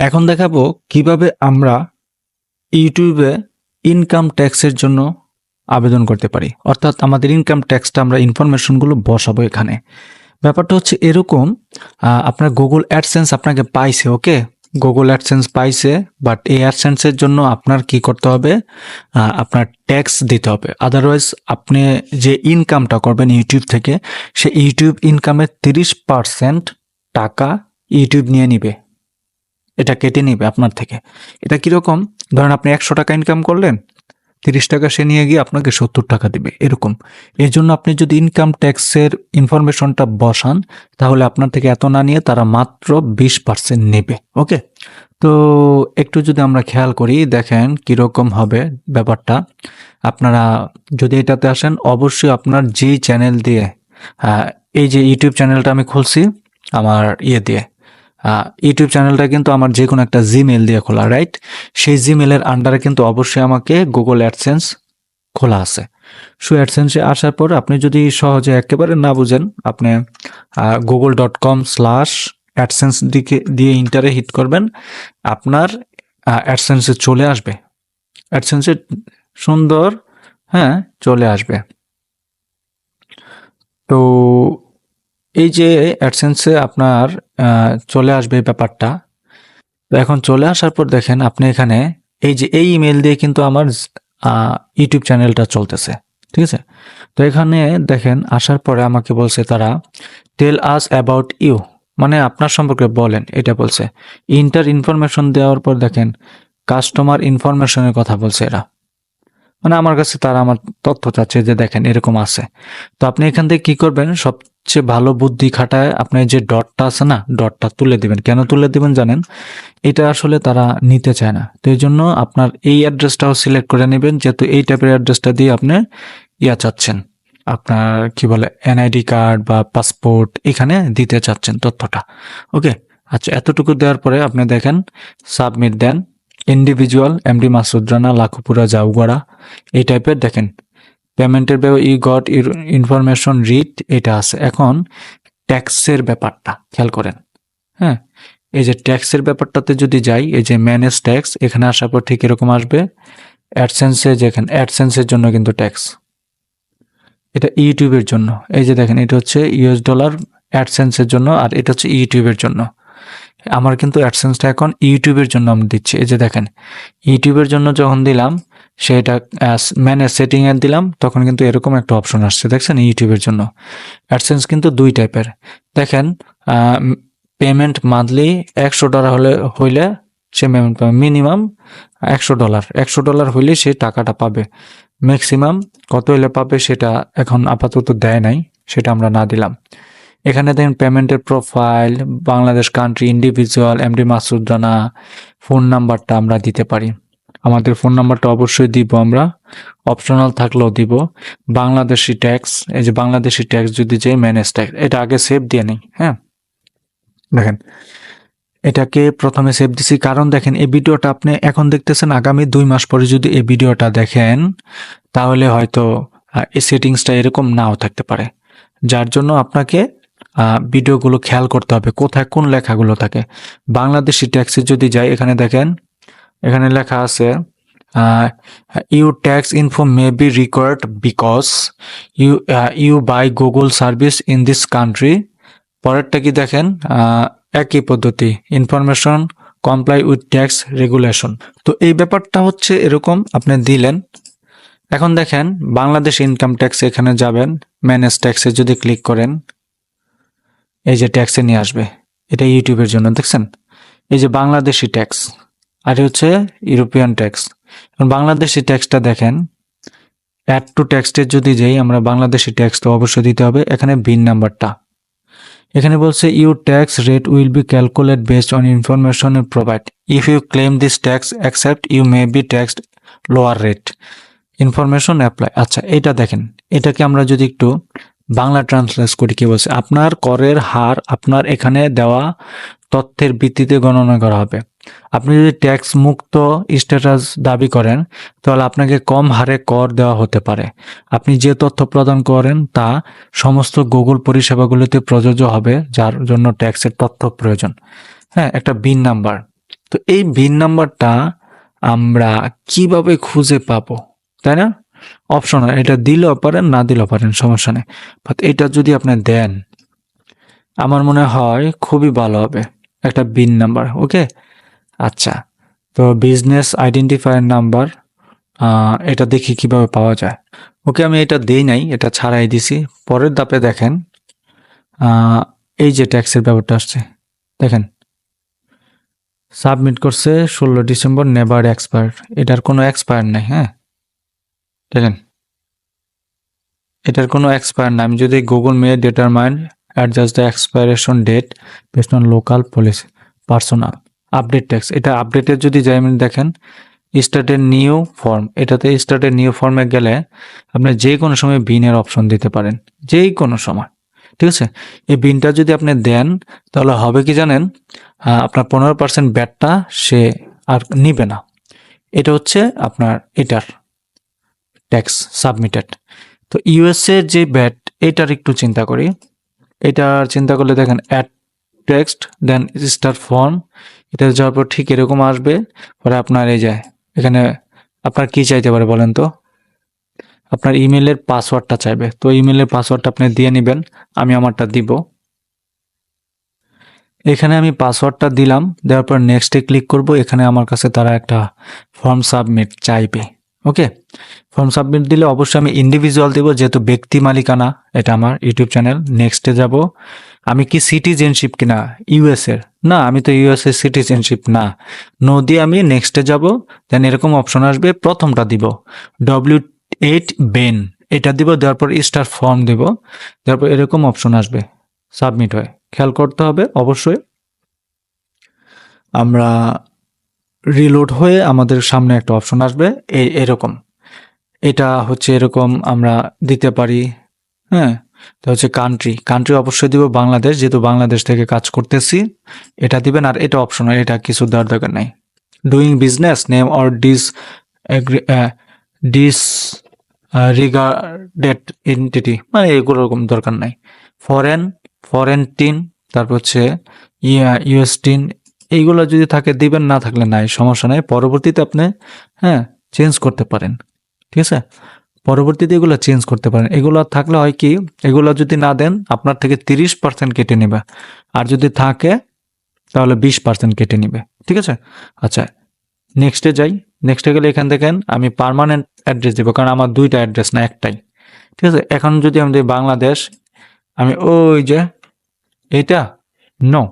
এখন দেখাবো কীভাবে আমরা ইউটিউবে ইনকাম ট্যাক্সের জন্য আবেদন করতে পারি। অর্থাৎ আমাদের ইনকাম ট্যাক্সটা আমরা ইনফরমেশনগুলো বসাবো এখানে। ব্যাপারটা হচ্ছে এরকম আপনার গুগল অ্যাডসেন্স আপনাকে পাইছে, ওকে? গুগল অ্যাডসেন্স পাইছে বাট এই অ্যাডসেন্সের জন্য আপনার কি করতে হবে? আপনার ট্যাক্স দিতে হবে। আদারওয়াইজ আপনি যে ইনকামটা করবেন ইউটিউব থেকে, সে ইউটিউব ইনকামের তিরিশ পার্সেন্ট টাকা ইউটিউব নিয়ে নিবে। এটা কেটে নিবে আপনার থেকে। এটা কীরকম? ধরেন আপনি একশো টাকা ইনকাম করলেন, তিরিশ টাকা সে নিয়ে গিয়ে আপনাকে সত্তর টাকা দিবে, এরকম। এর জন্য আপনি যদি ইনকাম ট্যাক্সের ইনফরমেশনটা বসান, তাহলে আপনার থেকে এত না নিয়ে তারা মাত্র বিশ পার্সেন্ট নেবে ওকে তো একটু যদি আমরা খেয়াল করি, দেখেন কীরকম হবে ব্যাপারটা। আপনারা যদি এটাতে আসেন, অবশ্যই আপনার যেই চ্যানেল দিয়ে এই যে ইউটিউব চ্যানেলটা আমি খুলছি, আমার ইয়ে দিয়ে ইউটিউব চ্যানেলটা কিন্তু আমার যে কোনো একটা জিমেল দিয়ে খোলা রাইট সেই জিমেলের আন্ডারে কিন্তু অবশ্যই আমাকে গুগল অ্যাডসেন্স খোলা আছে। সো অ্যাডসেন্সে আসার পর আপনি যদি সহজে একেবারে না বুঝেন, আপনি Google dot com slash AdSense দিকে, দিয়ে ইন্টারে হিট করবেন, আপনার অ্যাডসেন্সে চলে আসবে। অ্যাডসেন্সে সুন্দর হ্যাঁ চলে আসবে। তো এই যে অ্যাডসেন্সে আপনার চলে আসবে ব্যাপারটা, তো এখন চলে আসার পর দেখেন আপনি এখানে এই যে এই ইমেল দিয়ে কিন্তু আমার ইউটিউব চ্যানেলটা চলতেছে, ঠিক আছে? তো এখানে দেখেন আসার পরে আমাকে বলছে তারা টেল আস অ্যাবাউট ইউ মানে আপনার সম্পর্কে বলেন, এটা বলছে। ইন্টার ইনফরমেশন দেওয়ার পর দেখেন কাস্টমার ইনফরমেশনের কথা বলছে এরা। মানে আমার কাছে তারা আমার তথ্য চাচ্ছে যে দেখেন এরকম আছে। তো আপনি এখান থেকে কি করবেন? সবচেয়ে ভালো বুদ্ধি খাটায় আপনি যে ডটটা আছে না, ডটটা তুলে দিবেন। কেন তুলে দিবেন জানেন? এটা আসলে তারা নিতে চায় না। তো এই জন্য আপনার এই অ্যাড্রেসটাও সিলেক্ট করে নেবেন, যেহেতু এই টাইপের অ্যাড্রেসটা দিয়ে আপনি ইয়া চাচ্ছেন। আপনার কি বলে, এনআইডি কার্ড বা পাসপোর্ট এখানে দিতে চাচ্ছেন তথ্যটা। ওকে? আচ্ছা এতটুকু দেওয়ার পরে আপনি দেখেন, সাবমিট দেন। ইন্ডিভিজুয়াল, এমডি মাসুদ রানা, লাখুপুরা, জাউগড়া, এই টাইপের দেখেন। পেমেন্টের ব্যাপার ই গট ইনফরমেশন রিট এটা আছে। এখন ট্যাক্সের ব্যাপারটা, খেয়াল করেন। হ্যাঁ? এই যে ট্যাক্সের ব্যাপারটাতে যদি যাই, এই যে ম্যানেজ ট্যাক্স এখানে আসার পর ঠিক এরকম আসবে। অ্যাডসেন্সে যেখানে অ্যাডসেন্সের জন্য কিন্তু ট্যাক্স এটা ইউটিউবের জন্য। এই যে দেখেন, এটা হচ্ছে ইউএস ডলার অ্যাডসেন্সের জন্য আর এটা হচ্ছে ইউটিউবের জন্য। আমার কিন্তু অ্যাডসেন্সটা এখন ইউটিউবের জন্য আমি দিচ্ছি। এই যে দেখেন, ইউটিউবের জন্য যখন দিলাম, সেটা ম্যানেজ সেটিং এ দিলাম, তখন কিন্তু এরকম একটা অপশন আসছে, দেখছেন, ইউটিউবের জন্য। অ্যাডসেন্স কিন্তু দুই টাইপের দেখেন পেমেন্ট মান্থলি একশো ডলার হলে, হইলে সে পেমেন্ট পাবে মিনিমাম একশো ডলার একশো ডলার হইলে সে টাকাটা পাবে। ম্যাক্সিমাম কত হইলে পাবে সেটা এখন আপাতত দেয় নাই, সেটা আমরা না দিলাম। এখানে দেখেন পেমেন্টের profile Bangladesh country individual MD Masud Rana phone নাম্বারটা আমরা দিতে পারি। আমাদের ফোন নাম্বারটা অবশ্যই দিব আমরা। অপশনাল থাকলেও দিব। বাংলাদেশি ট্যাক্স এই যে বাংলাদেশি ট্যাক্স যদি যে ম্যানেজ ট্যাক্স এটা আগে সেভ দিয়ে নেই হ্যাঁ? দেখেন, এটাকে প্রথমে সেভ দিছি। কারণ দেখেন, এই ভিডিওটা আপনি এখন দেখতেছেন, আগামী দুই মাস পরে যদি এই ভিডিওটা দেখেন, তাহলে হয়তো এই সেটিংসটা এরকম নাও থাকতে পারে। যার জন্য আপনাকে ভিডিওগুলো খেয়াল করতে হবে কোথায় কোন লেখাগুলো থাকে। বাংলাদেশি ট্যাক্সে যদি যাই, এখানে দেখেন, এখানে লেখা আছে you tax info may be required because you you buy Google service in this country পরেরটা কি দেখেন একই পদ্ধতি information comply with tax regulation তো এই ব্যাপারটা হচ্ছে এরকম আপনি দিলেন। এখন দেখেন, বাংলাদেশ ইনকাম ট্যাক্স এখানে যাবেন ম্যানেজ ট্যাক্সে যদি ক্লিক করেন এই যে ট্যাক্সে নিয়ে আসবে, এটা ইউটিউবের জন্য, দেখছেন? এই যে বাংলাদেশি ট্যাক্স আর হচ্ছে ইউরোপিয়ান ট্যাক্স বাংলাদেশি ট্যাক্সটা দেখেন অ্যাড টু ট্যাক্সটের যদি যাই আমরা বাংলাদেশি ট্যাক্সটা অবশ্যই দিতে হবে, এখানে বিন নাম্বারটা। এখানে বলছে you tax rate will be calculate based on information provide if you claim this tax accept you may be taxed lower rate information apply আচ্ছা এটা দেখেন, এটাকে আমরা যদি একটু বাংলা ট্রান্সলেট করি, কি বলছে? আপনার করের হার আপনার এখানে দেওয়া তথ্যের ভিত্তিতে গণনা করা হবে। আপনি যদি ট্যাক্স মুক্ত স্ট্যাটাস দাবি করেন, তাহলে আপনাকে কম হারে কর দেওয়া হতে পারে। আপনি যে তথ্য প্রদান করেন, তা সমস্ত গুগল পরিষেবাগুলিতে প্রযোজ্য হবে, যার জন্য ট্যাক্সের তথ্য প্রয়োজন। হ্যাঁ একটা বিন নাম্বার। তো এই ভিন নাম্বারটা আমরা কীভাবে খুঁজে পাবো? তাই না? অপশন এটা দিলেও পারেন, না দিলেও পারেন, সমস্যা নেই। বাট এটা যদি আপনি দেন, আমার মনে হয় খুবই ভালো হবে। একটা বিন নাম্বার, ওকে? আচ্ছা তো বিজনেস আইডেন্টিফায়ার নাম্বার এটা দেখি কীভাবে পাওয়া যায়। ওকে, আমি এটা দেই নাই, এটা ছাড়াই দিছি। পরের দাপে দেখেন এই যে ট্যাক্সের ব্যাপারটা আসছে, দেখেন। সাবমিট করছে, ষোলো ডিসেম্বর নেভার এক্সপায়ার এটার কোনো এক্সপায়ার নাই হ্যাঁ? দেখেন। এটার কোনো এক্সপায়ার নাই আমি যদি গুগল মে ডেটার determine adjust the expiration date based on local policy personal update tax এটা আপডেটের যদি যাই আমি দেখেন স্টার্টের নিউ ফর্ম এটাতে স্টার্টের নিউ ফর্মে গেলে আপনি যে কোনো সময় বিনের অপশন দিতে পারেন। যেই কোনো সময়। ঠিক আছে? এই বিনটা যদি আপনি দেন, তাহলে হবে কি জানেন? আপনার পনেরো পার্সেন্ট ব্যাটটা সে আর নিবে না। এটা হচ্ছে আপনার এটার ট্যাক্স সাবমিটেড তো ইউএসএ যে ব্যাট এটার একটু চিন্তা করি। এটার চিন্তা করলে দেখেন অ্যাড টেক্সট দেন স্টার ফর্ম এটা যাওয়ার পর ঠিক এরকম আসবে, পরে আপনার এই যায় এখানে আপনার কি চাইতে পারে বলেন তো? আপনার ইমেলের পাসওয়ার্ডটা চাইবে। তো ইমেলের পাসওয়ার্ডটা আপনি দিয়ে নেবেন, আমি আমারটা দিব। এখানে আমি পাসওয়ার্ডটা দিলাম, দেওয়ার পর নেক্সটে ক্লিক করব। এখানে আমার কাছে তারা একটা ফর্ম সাবমিট চাইবে। ওকে ফর্ম সাবমিট দিলে অবশ্যই আমি ইন্ডিভিজুয়াল দেবো, যেহেতু ব্যক্তি মালিকানা, এটা আমার ইউটিউব চ্যানেল নেক্সটে যাব। আমি কি সিটিজেনশিপ কিনা? ইউএস এর। না, আমি তো ইউএস এর সিটিজেনশিপ না। নো দিয়ে আমি নেক্সটে যাব। দেন এরকম অপশন আসবে, প্রথমটা দিব। ডব্লিউ এইট বেন এটা দিব, দেওয়ার পর স্টার ফর্ম দিব। দেওয়ার পর এরকম অপশন আসবে। সাবমিট হয়। খেয়াল করতে হবে, অবশ্যই। আমরা রিলোড হয়ে আমাদের সামনে একটা অপশন আসবে। এই এরকম। এটা হচ্ছে এরকম আমরা দিতে পারি হ্যাঁ? তো হচ্ছে কান্ট্রি কান্ট্রি অবশ্যই দিব বাংলাদেশ, যেহেতু বাংলাদেশ থেকে কাজ করতেছি। এটা দিবেন আর এটা অপশন এটা কিছু দেওয়ার দরকার নাই। Doing business name or dis disregarded entity মানে এগুলো রকম দরকার নাই। ফরেন ফরেন টিন তারপর হচ্ছে ইউএস টিন এইগুলো যদি থাকে, দিবেন, না থাকলে নাই, সমস্যা নাই। পরবর্তীতে আপনি হ্যাঁ চেঞ্জ করতে পারেন। ঠিক আছে? পরবর্তীতে এগুলো চেঞ্জ করতে পারেন। এগুলো থাকলে হয় কি, এগুলো যদি না দেন, আপনার থেকে তিরিশ পার্সেন্ট কেটে নেবে। আর যদি থাকে, তাহলে বিশ পার্সেন্ট কেটে নেবে। ঠিক আছে? আচ্ছা নেক্সটে যাই। নেক্সটে গেলে এখান থেকে আমি পার্মানেন্ট অ্যাড্রেস দেবো, কারণ আমার দুইটা অ্যাড্রেস না, একটাই। ঠিক আছে? এখন যদি আমি বাংলাদেশ, আমি ওই যে এটা নো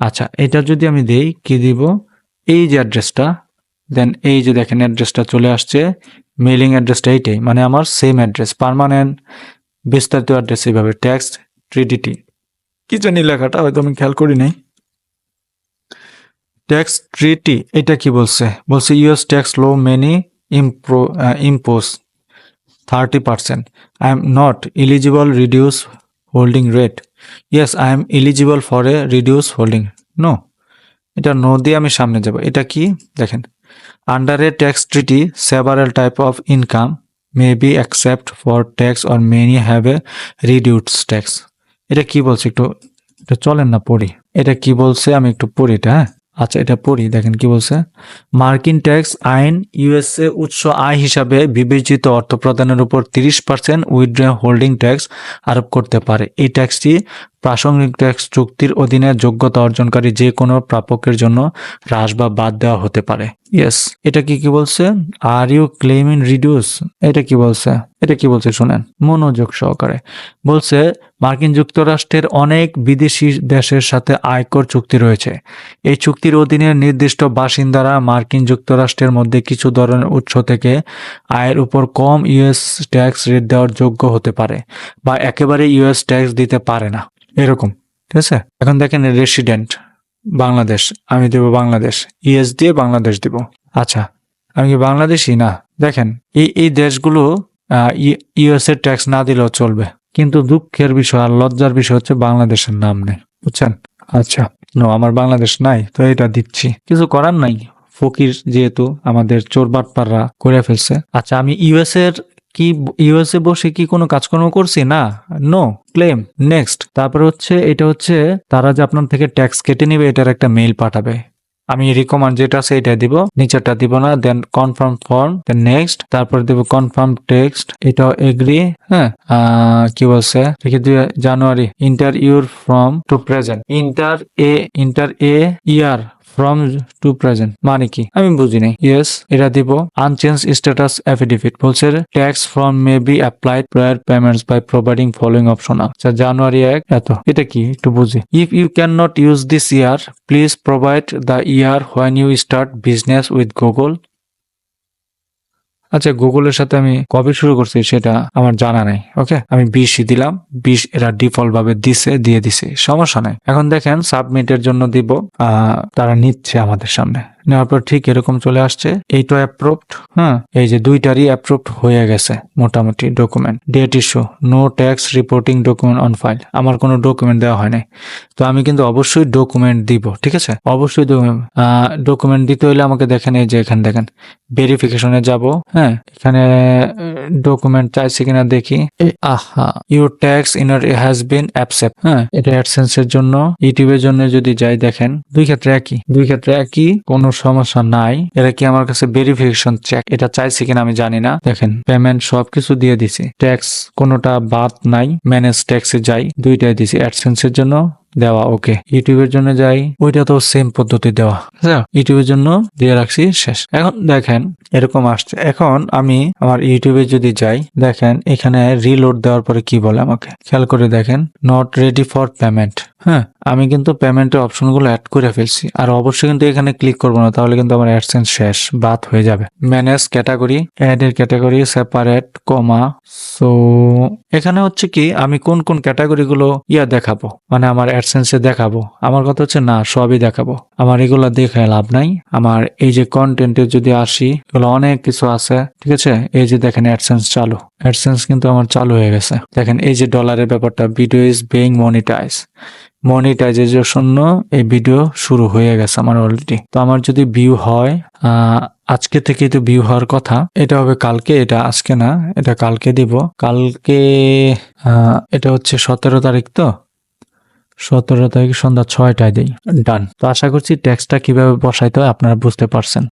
আচ্ছা এটা যদি আমি দেই, কি দিব? এই যে অ্যাড্রেসটা দেন এই যে দেখেন অ্যাড্রেসটা চলে আসছে মেলিং অ্যাড্রেসটা এইটাই মানে আমার সেম অ্যাড্রেস পার্মানেন্ট বিস্তারিত অ্যাড্রেস এইভাবে ট্যাক্স ট্রিডিটি কি জানি লেখাটা, হয়তো আমি খেয়াল করি নাই। ট্যাক্স ট্রিটি এটা কি বলছে? বলছে US tax law many impro impose thirty percent I am not eligible reduce holding rate yes I am eligible for a reduce holding no এটা নো দিয়ে আমি সামনে যাব। এটা কি? দেখেন। Under a tax treaty several type of income may be accept for tax or many have a reduce tax এটা কি বলছে একটু? এটা চলেন না, পড়ি। এটা কি বলছে? আমি একটু পড়ি এটা হ্যাঁ? আচ্ছা এটা পড়ি, দেখেন কি বলছে। মার্কিন ট্যাক্স আইন ইউএসএ উৎস আয় হিসাবে বিবেচিত অর্থ প্রদানের উপর তিরিশ পার্সেন্ট উইথড্র হোল্ডিং ট্যাক্স আরোপ করতে পারে। এই ট্যাক্সটি প্রাসঙ্গিক ট্যাক্স চুক্তির অধীনে যোগ্যতা অর্জনকারী যে কোনো প্রাপকের জন্য হ্রাস বা বাদ দেওয়া হতে পারে। ইয়েস এটা কি কি বলছে? Are you claim in reduce এটা কি বলছে? এটা কি বলছে শুনেন। মনোযোগ সহকারে। বলছে, মার্কিন যুক্তরাষ্ট্রের অনেক বিদেশি দেশের সাথে আয়কর চুক্তি রয়েছে। এই চুক্তির অধীনে নির্দিষ্ট বাসিন্দারা মার্কিন যুক্তরাষ্ট্রের মধ্যে কিছু ধরনের উৎস থেকে আয়ের উপর কম ইউএস ট্যাক্স রেট দেওয়ার যোগ্য হতে পারে বা একেবারে ইউএস ট্যাক্স দিতে পারে না। এরকম, ঠিক আছে? এখন দেখেন রেসিডেন্ট বাংলাদেশ, আমি দেব বাংলাদেশ ইএস দিয়ে বাংলাদেশ দিব। আচ্ছা আমি কি বাংলাদেশি? না, দেখেন, এই এই দেশগুলো ইউএস এর ট্যাক্স না দিলেও চলবে। কিন্তু দুঃখের বিষয় আর লজ্জার বিষয় হচ্ছে বাংলাদেশের নাম নেই, বুঝছেন? আচ্ছা নো আমার বাংলাদেশ নাই, তো এটা দিচ্ছি। কিছু করার নাই? ফকির যেহেতু আমাদের চোর বাটপাররা করে ফেলছে। আচ্ছা আমি ইউএস এর কি ইউএসএ বসে কি কোনো কাজকর্ম করছি? না নো ক্লেম নেক্সট তারপরে হচ্ছে, এটা হচ্ছে, তারা যে আপনার থেকে ট্যাক্স কেটে নেবে, এটার একটা মেইল পাঠাবে। আমি রিকমান্ড যেটা আছে এটা দিব। নিচেরটা দিব না দেন কনফার্ম ফর্ম দেন নেক্সট তারপর দিব কনফার্ম টেক্সট এটা এগ্রি হ্যাঁ কি বলছে? January enter your from to present enter a enter a year from to present মানে কি? আমি বুঝি নাই। ইয়েস এটা দিব আনচেঞ্জ স্ট্যাটাস অ্যাফিডেভিট বলছে tax from may be applied prior payments by providing following option আচ্ছা জানুয়ারি এক, এত। এটা কি? একটু বুঝি। If you can not use this year please provide the year when you start business with Google আচ্ছা গুগলের সাথে আমি কবে শুরু করছি সেটা আমার জানা নাই ওকে আমি বিশ দিলাম, বিশ এরা ডিফল্ট ভাবে দিছে, দিয়ে দিছে, সমস্যা নাই। এখন দেখেন, সাবমিটের জন্য দিব তারা নিচ্ছে আমাদের সামনে। নেওয়ার পর ঠিক এরকম চলে আসছে। এইটা অ্যাপ্রুভড হ্যাঁ এই যে দুইটারই অ্যাপ্রুভড হয়ে গেছে মোটামুটি document date issue no tax reporting document on file আমার কোনো ডকুমেন্ট দেওয়া হয়নি। তো আমি কিন্তু অবশ্যই ডকুমেন্ট দিব, ঠিক আছে? অবশ্যই ডকুমেন্ট দিতে হলে আমাকে দেখেন এই যে এখানে দেখেন। ভেরিফিকেশনে যাব হ্যাঁ? এখানে ডকুমেন্ট চাইছে কিনা দেখি। আহা your tax inner has been accept হ্যাঁ? এটা অ্যাডসেন্সের জন্য ইউটিউবের জন্য যদি যাই দেখেন, দুই ক্ষেত্রে একই। দুই ক্ষেত্রে একই, কোনো সমস্যা নাই। এরা কি আমার কাছে ভেরিফিকেশন চেক এটা চাইছে কিনা আমি জানি না। দেখেন পেমেন্ট সবকিছু দিয়ে দিছি। ট্যাক্স কোনোটা বাদ নাই। ম্যানেজ ট্যাক্সে যাই, দুইটাই দিছি। অ্যাডসেন্সের জন্য দেওয়া ওকে। ইউটিউবের জন্য যাই ওইটা তো সেম পদ্ধতি দেওয়া। বুঝছ? ইউটিউবের জন্য দিয়ে রাখছি শেষ। এখন দেখেন এরকম আসছে। এখন আমি আমার ইউটিউবে যদি যাই দেখেন এখানে রিলোড দেওয়ার পরে কি বলে আমাকে? খেয়াল করে দেখেন নট রেডি ফর পেমেন্ট হ্যাঁ আমি কিন্তু পেমেন্টের অপশনগুলো অ্যাড করে ফেলছি। আর অবশ্যই কিন্তু এখানে ক্লিক করব না তাহলে কিন্তু আমার অ্যাডসেন্স শেষ বাদ হয়ে যাবে। ম্যানেজ ক্যাটাগরি অ্যাড এর ক্যাটাগরি সেপারেট কমা সো এখানে হচ্ছে কি আমি কোন কোন ক্যাটাগরি গুলো ইয়া দেখাবো? মানে আমার অ্যাডসেন্সে দেখাবো। আমার কথা হচ্ছে, না, সবই দেখাবো। আমার এগুলো দেখে লাভ নাই। আমার এই যে কন্টেন্টে যদি আসি, এগুলো অনেক কিছু আছে, ঠিক আছে? এই যে দেখেন অ্যাডসেন্স চালু। অ্যাডসেন্স কিন্তু আমার চালু হয়ে গেছে। দেখেন, এই যে ডলারের ব্যাপারটা ভিডিও ইজ বেইং মনিটাইজ মনিটাইজের জন্য এই ভিডিও শুরু হয়ে গেছে আমার অলরেডি তো আমার যদি ভিউ হয় আজকে থেকে তো ভিউ হওয়ার কথা। এটা হবে কালকে, এটা আজকে না, এটা কালকে দিব। কালকে এটা হচ্ছে সতেরো তারিখ তো? সতেরো তারিখ সন্ধ্যা ছয়টায় দেই। ডান তো আশা করছি ট্যাক্সটা কীভাবে বসাইতে হয় আপনারা বুঝতে পারছেন।